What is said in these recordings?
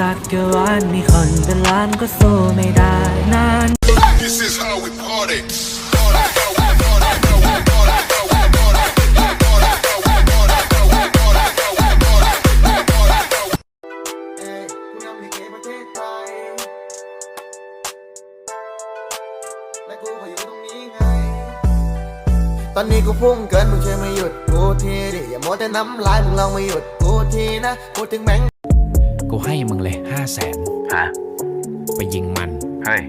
จักรวาลมีคนเป็นล้านก็สู้ไม่ได้นาน This is how we party. เอ้ยผู้นำลิเกประเทศไทย และกูก็อยู่ตรงนี้ไง ตอนนี้กูพุ่งเกินมึงช่วยมาหยุดกูทีดิอย่ามัวแต่น้ำลายมึงลองมาหยุดกูทีนะพูดถึงแบงค์ กูให้มึงเลยห้าแสนฮะไปยิงมัน เฮ้ย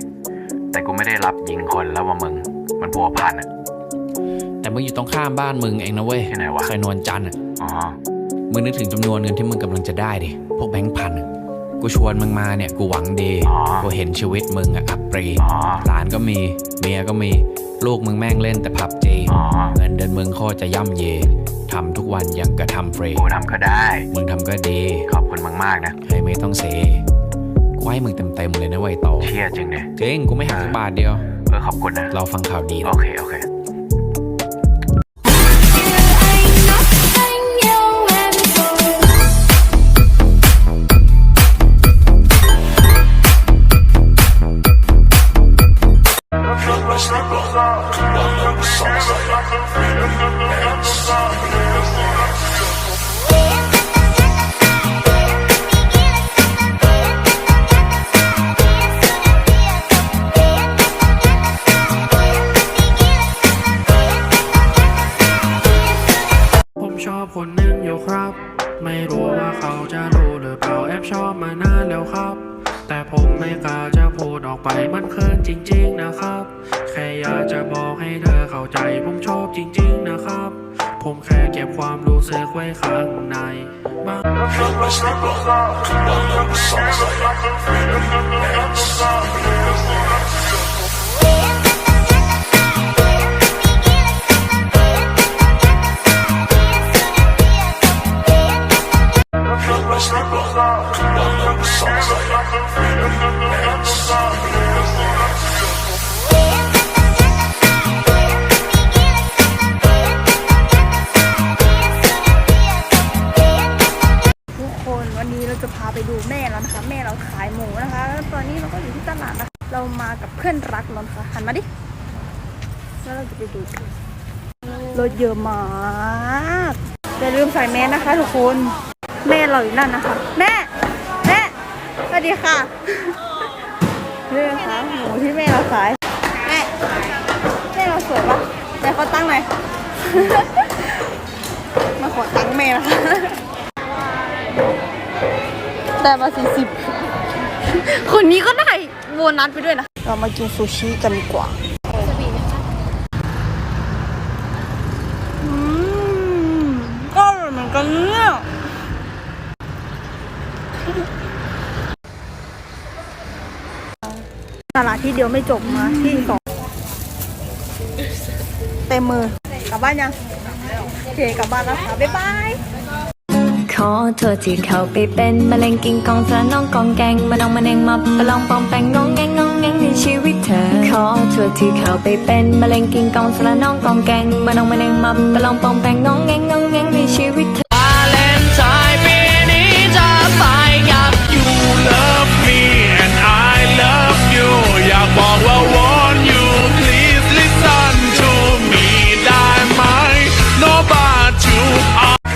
แต่กูไม่ได้รับยิงคนแล้วว่ามึง มันพัวพันอะแต่มึงอยู่ตรงข้ามบ้านมึงเองนะเว้ยที่ไหนวะซอยนวลจันทร์อะอ๋อมึงนึกถึงจำนวนเงินที่มึงกำลังจะได้ดิ พวกแบงค์พันอะกูชวนมึงมาเนี่ย กูหวังดีอ๋อกูเห็นชีวิตมึงอะอับปรีอ๋อหลานก็มี เมียก็มี ลูกมึงแม่งเล่นแต่ผับจีอ๋อเงินเดือนมึงโคตรจะย่ำเยทำทุกวันยังกระทำฟรีกูทำก็ได้ มึงทำก็ดี ขอบคุณ มึงมากนะให้ไม่ต้องเสกูให้มึงเต็มๆเลยนะเว้ยโตเชี่ยจริงเนี่ยจริงกูไม่หักสักบาทเดียว เออขอบคุณนะ เราฟังข่าวดีโอแล้วเค โอเค อบมานานแล้วครับ แต่ผมไม่กล้าจะพูดออกไปมันเคินจริง ๆนะครับ แค่อยากจะบอกให้เธอเข้าใจผมชอบจริง ๆนะครับ ผมแค่เก็บความรู้สึกไว้ข้างในบางทุก วันนี้เราจะพาไปดูแม่เรานะคะ แม่เราขายหมูนะคะแล้วตอนนี้เราก็อยู่ที่ตลาดนะคะเรามากับเพื่อนรักเรานะคะหันมาดิแล้วเราจะไปดูกันรถเยอะมากอย่าลืมใส่แมสนะคะทุกคนแม่เราอยู่นั่นนะคะ แม่แม่สวัสดีค่ะนี่นะคะหมูที่แม่เราขายแม่แม่เราสวยปะแต่เขาตั้งไหนมาขอตั้งแม่นะคะ ได้มาสี่สิบคนนี้ก็ได้โบนัสไปด้วยนะ เรามากินซูชิกันดีกว่าอืมก็อร่อยเหมือนกันเนี่ยตลาดที่เดียวไม่จบมาที่สองเต็มมือกลับบ้านยังโอเคกลับบ้านแล้วค่ะ บ๊ายบาย ขอโทษที่เข้าไปเป็นมะเร็งกิงกองสารน้องกองแกงมาน้องมาเนงมาประลองปองแปงงองแงงงองแงงในชีวิตเธอ ขอโทษที่เข้าไปเป็นมะเร็งกิงกองสารน้องกองแกงมาน้องมาเนงมาประลองปองแปงงองแงงงองแงงในชีวิตเธอ love me and I love you อยากบอกว่า want you please listen to me ได้ไหม No but you are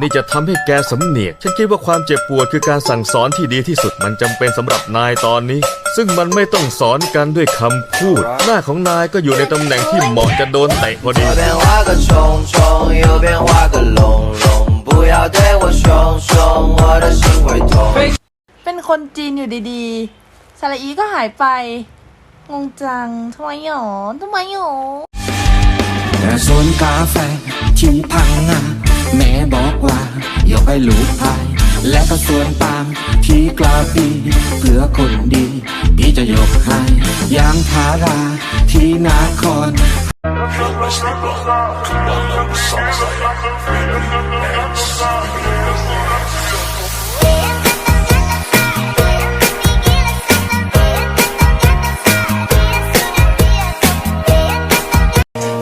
นี่จะทำให้แกสำเนียก ฉันคิดว่าความเจ็บปวดคือการสั่งสอนที่ดีที่สุดมันจำเป็นสำหรับนายตอนนี้ ซึ่งมันไม่ต้องสอนกันด้วยคำพูด หน้าของนายก็อยู่ในตำแหน่งที่เหมาะจะโดนเตะพอดีเป็นคนจีนอยู่ดีๆซาลอีก็หายไป งงจังทำไมหรอทำไมหรอร้านกาแฟที่พังงา แม่บอกว่ายกให้ลูกพาย และก็สวนปาล์มที่กลาปีเพื่อคนดี พี่จะยกให้ยางพาราที่นาคร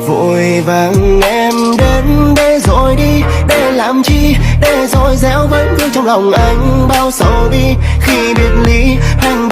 Vội vàng em đến đây rồi đi Để làm chi? Để rồi dẻo vẫn vương trong lòng anh Bao sầu đi. Khi biệt ly Anh